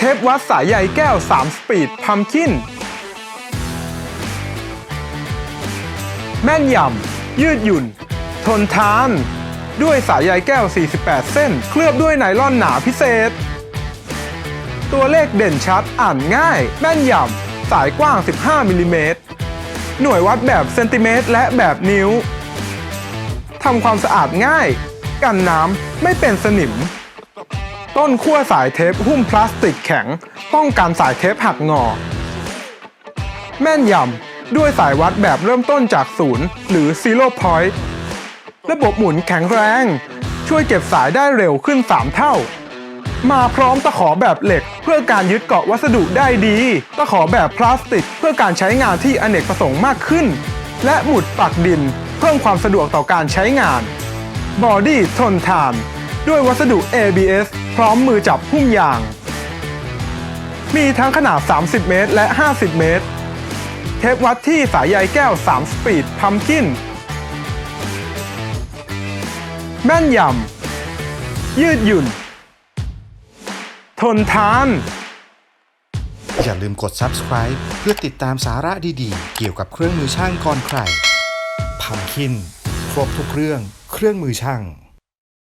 เทปวัดสายใยแก้ว 3 สปีดพัมคิน แม่นยำ ยืดหยุ่น ทนทาน ด้วยสายใยแก้ว 48 เส้น เคลือบด้วยไนล่อนหนาพิเศษ ตัวเลขเด่นชัดอ่านง่าย แม่นยำ สายกว้าง 15มิลลิเมตรหน่วยวัดแบบเซนติเมตรและแบบนิ้วทำความสะอาดง่าย กันน้ำไม่เป็นสนิม ต้นขั้วสายเทปหุ้มพลาสติกแข็ง ป้องกันสายเทปหักงอ แม่นยำ ด้วยสายวัดแบบเริ่มต้นจากศูนย์หรือ zero point ระบบหมุนแข็งแรง ช่วยเก็บสายได้เร็วขึ้น 3 เท่า มาพร้อมตะขอแบบเหล็ก เพื่อการยึดเกาะวัสดุได้ดี ตะขอแบบพลาสติก เพื่อการใช้งานที่อเนกประสงค์มากขึ้น และหมุดปักดิน เพิ่มความสะดวกต่อการใช้งาน บอดี้ทนทาน ด้วยวัสดุ ABS พร้อมมือจับหุ้มยาง มีทั้งขนาด 30 เมตร และ 50 เมตร เทปวัดที่สายใยแก้ว 3 สปีดพัมกินแม่นยำ ยืดหยุ่น ทนทาน อย่าลืมกด subscribe เพื่อติดตามสาระดีๆ เกี่ยวกับเครื่องมือช่างก่อนใคร พัมคิน ครบทุกเรื่อง เครื่องมือช่าง